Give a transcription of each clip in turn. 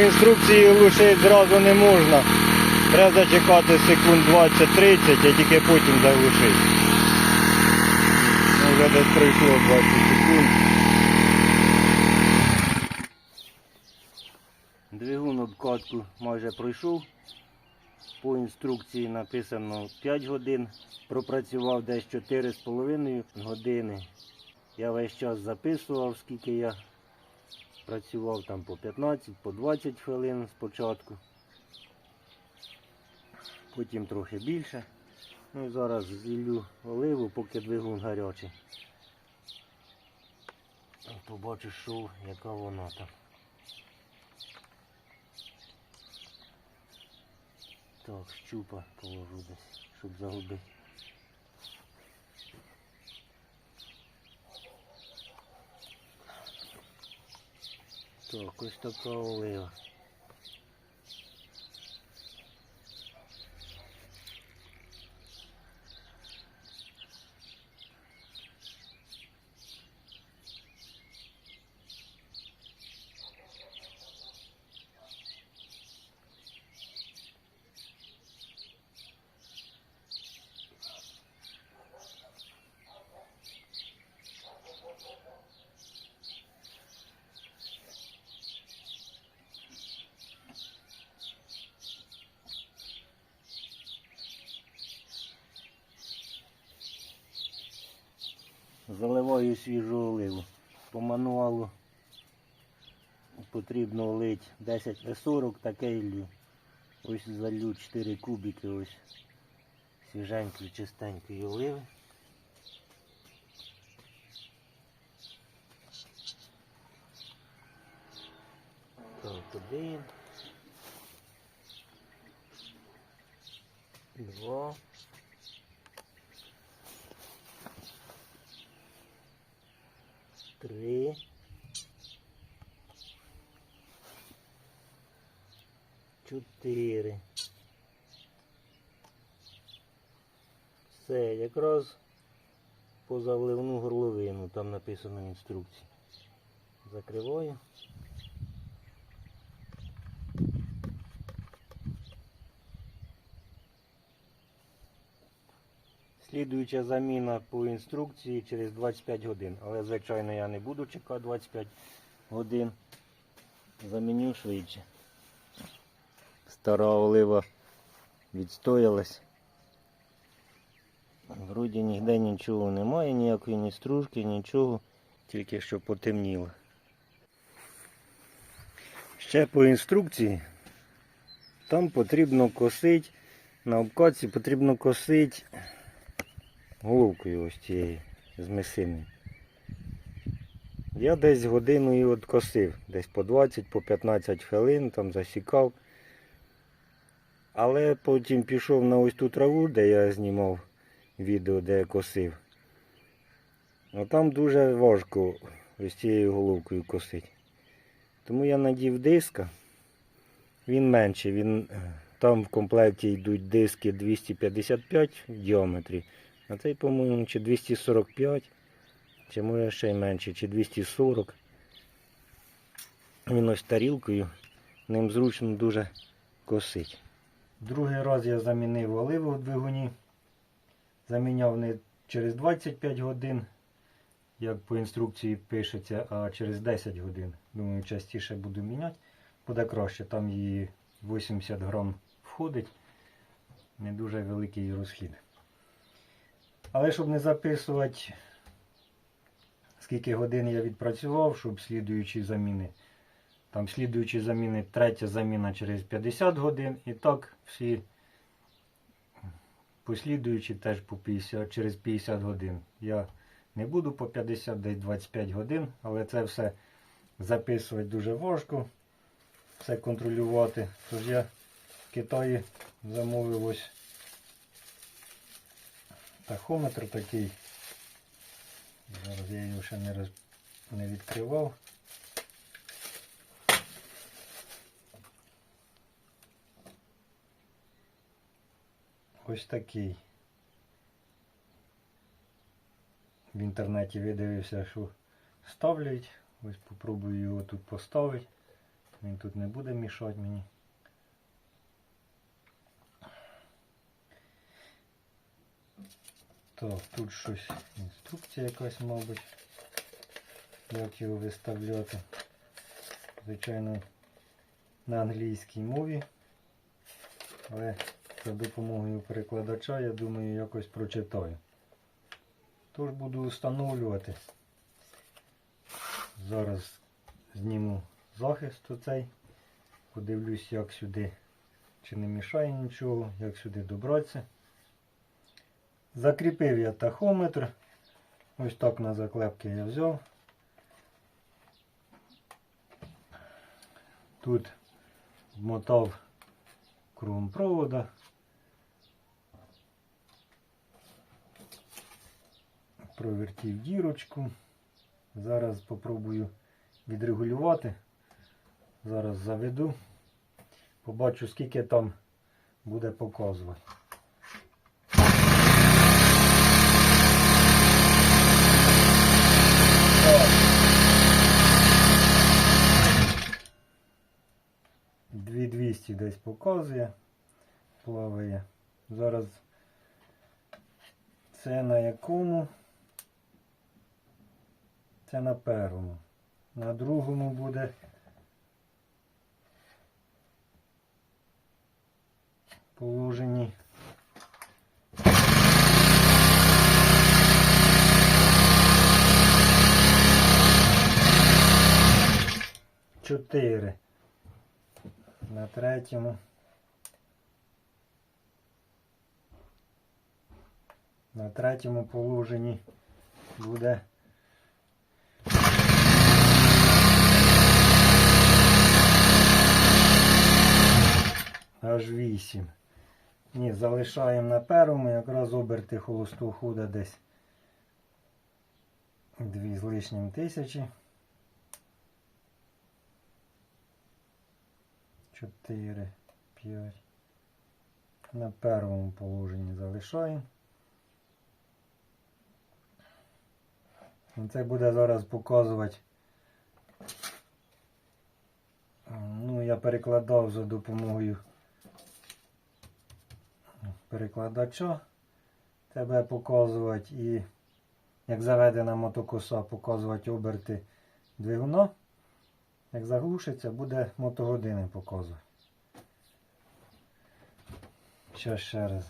інструкції глушити зразу не можна. Треба зачекати секунд 20-30, а тільки потім заглушити. Ну, Вже десь пройшло 20 секунд. Двигун обкатку майже пройшов. По інструкції написано 5 годин. Пропрацював десь 4,5 години. Я весь час записував, скільки я працював там по 15, по 20 хвилин спочатку. Потім трохи більше. Ну і зараз зіллю оливу, поки двигун гарячий. Побачу, що, яка вона там. Так, щупа положу десь, щоб загубити. Так, ось така олива. Заливаю свіжу оливу. По мануалу потрібно лить 10 В40, таке лью. Ось залью 4 кубики ось свіженької, чистенької оливи. Так. Два. Три. Чотири. Все, якраз позавливну горловину, там написано в інструкції. Закриваю. Слідуюча заміна по інструкції через 25 годин. Але, звичайно, я не буду чекати 25 годин. Заміню швидше. Стара олива відстоялась. Вроді ніде нічого немає, ніякої ні стружки, нічого, тільки що потемніло. Ще по інструкції там потрібно косити, на обкатці потрібно косити головкою ось цією з месини. Я десь годину її от косив, десь по 20, по 15 хвилин, там засікав. Але потім пішов на ось ту траву, де я знімав відео, де я косив. А там дуже важко ось цією головкою косити. Тому я надів диска. Він менший, він, е, там в комплекті йдуть диски 255 в діаметрі. А цей, по-моєму, чи 245, чи може ще й менше, чи 240. Він ось тарілкою, ним зручно дуже косить. Другий раз я замінив оливу в двигуні. Заміняв не через 25 годин, як по інструкції пишеться, а через 10 годин. Думаю, частіше буду міняти. Буде краще, там її 80 грам входить. Не дуже великий розхід. Але щоб не записувати, скільки годин я відпрацював, щоб слідуючі заміни. Там слідуючі заміни, третя заміна через 50 годин. І так всі послідуючі теж по 50, через 50 годин. Я не буду по 50, десь 25 годин, але це все записувати дуже важко, все контролювати. Тож я в Китаї замовив ось тахометр такий. Зараз я його ще не, роз... не відкривав. Ось такий. В інтернеті видивився, що ставлять. Ось попробую його тут поставити. Він тут не буде мішати мені. Так, тут щось, інструкція якась, мабуть, як його виставляти. Звичайно, на англійській мові. Але за допомогою перекладача, я думаю, якось прочитаю. Тож буду встановлювати. Зараз зніму захист оцей. Подивлюсь, як сюди, чи не мішає нічого, як сюди добратися. Закріпив я тахометр. Ось так на заклепки я взяв. Тут вмотав кругом провода. Провертів дірочку. Зараз спробую відрегулювати. Зараз заведу. Побачу, скільки там буде показувати. Десь показує, плаває. Зараз це на якому? Це на першому. На другому буде положенні. Чотири. На третьому. На третьому положенні буде аж 8. Ні, залишаємо на першому, якраз оберти холостого хода десь 2 з лишнім тисячі. 4, 5. На першому положенні залишаємо. Це буде зараз показувати. Ну, я перекладав за допомогою перекладача. Тебе показувати і як заведена мотокоса, показувати оберти двигуна. Як заглушиться, буде мотогодини показувати. Що ще раз.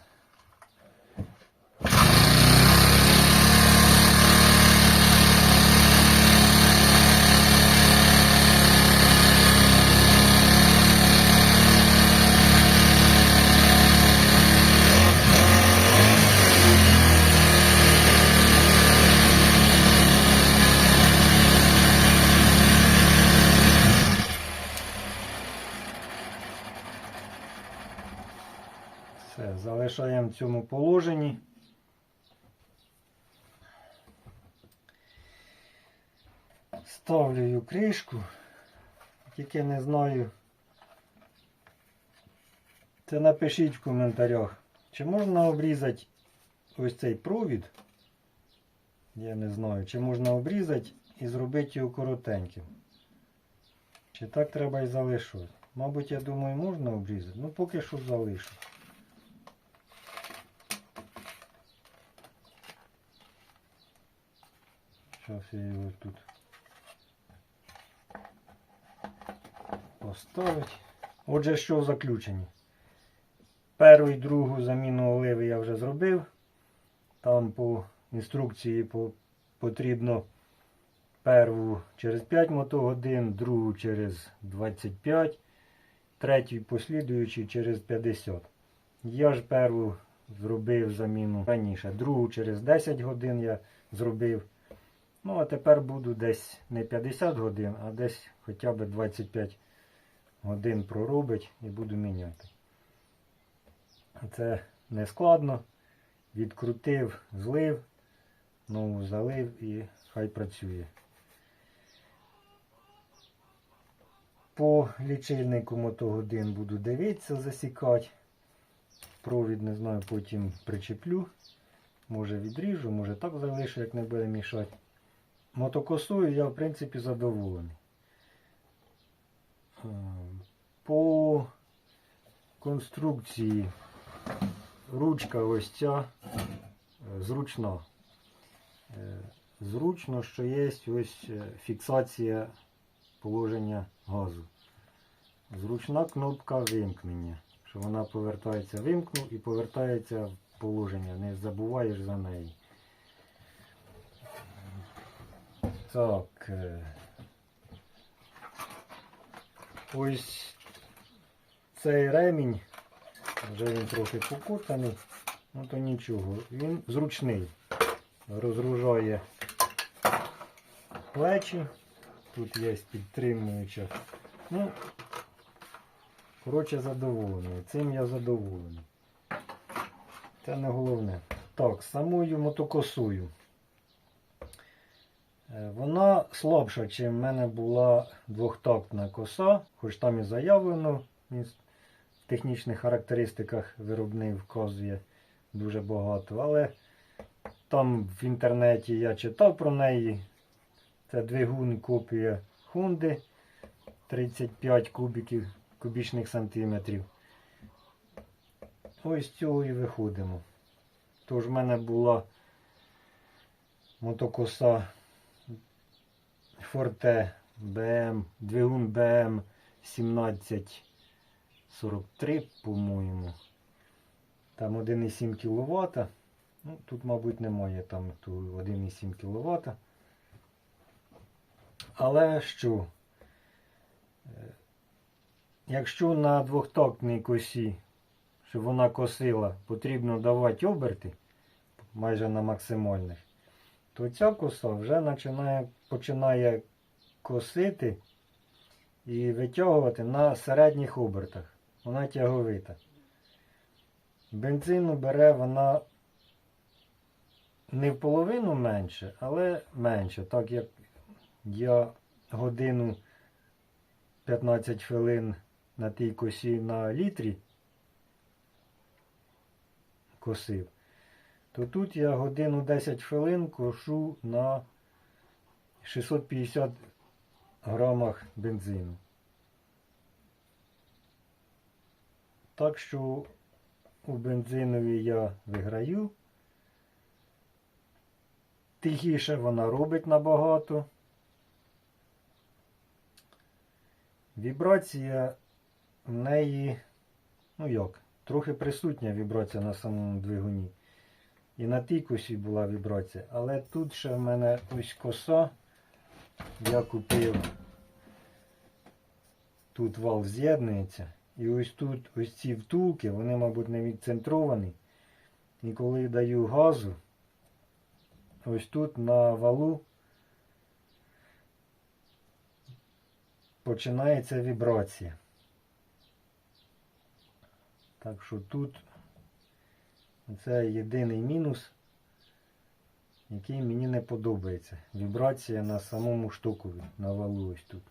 Все, залишаємо в цьому положенні. Ставлю кришку, тільки не знаю. Це напишіть в коментарях, чи можна обрізати ось цей провід. Я не знаю, чи можна обрізати і зробити його коротеньким. Чи так треба і залишити. Мабуть, я думаю, можна обрізати. Ну поки що залишу. Зараз я його тут поставить. Отже, що в заключенні? Першу і другу заміну оливи я вже зробив. Там по інструкції потрібно перву через 5 мотогодин, другу через 25, третю послідуючу через 50. Я ж перву зробив заміну раніше, другу через 10 годин я зробив. Ну, а тепер буду десь не 50 годин, а десь хоча б 25 годин проробить і буду міняти. Це не складно. Відкрутив, злив, нову залив і хай працює. По лічильнику мотогодин буду дивитися, засікати. Провід, не знаю, потім причеплю. Може відріжу, може так залишу, як не буде мішати. Мотокосою я в принципі задоволений. Е, По конструкції ручка ось ця е, зручна. Е, Зручно, що є ось фіксація положення газу. Зручна кнопка вимкнення. Що вона повертається, вимкнув і повертається в положення. Не забуваєш за неї. Так. е, Ось цей ремінь, вже він трохи покутаний, ну то нічого. Він зручний. Розгружає плечі. Тут є підтримуюча. Ну, коротше, задоволений. Цим я задоволений. Це не головне. Так, самою мотокосою. Е, Вона слабша, ніж в мене була двохтактна коса, хоч там і заявлено в технічних характеристиках виробник вказує дуже багато. Але там в інтернеті я читав про неї. Це двигун копія Хунди 35 кубиків, кубічних сантиметрів. Ось з цього і виходимо. Тож в мене була мотокоса Forte BM, двигун BM 1743, по-моєму. Там 1,7 кВт. Ну, тут, мабуть, немає там 1,7 кВт. Але що? Е, Якщо на двохтактній косі, щоб вона косила, потрібно давати оберти майже на максимальних, то ця коса вже починає, починає косити і витягувати на середніх обертах. Вона тяговита. Бензину бере вона не в половину менше, але менше. Так як я годину 15 хвилин на тій косі на літрі косив, то тут я годину 10 хвилин кошу на 650 грамах бензину. Так що у бензинові я виграю. Тихіше вона робить набагато. Вібрація в неї, ну як, трохи присутня вібрація на самому двигуні. І на тій косі була вібрація. Але тут ще в мене ось коса. Я купив. Тут вал з'єднується. І ось тут ось ці втулки, вони, мабуть, не відцентровані. І коли даю газу, ось тут на валу починається вібрація. Так що тут це єдиний мінус, який мені не подобається. Вібрація на самому штукові, на ось тут.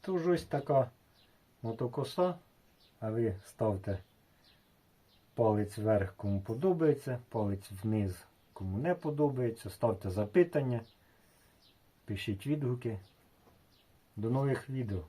Тож ось така мотокоса, а ви ставте палець вверх, кому подобається, палець вниз, кому не подобається. Ставте запитання, пишіть відгуки. До нових відео.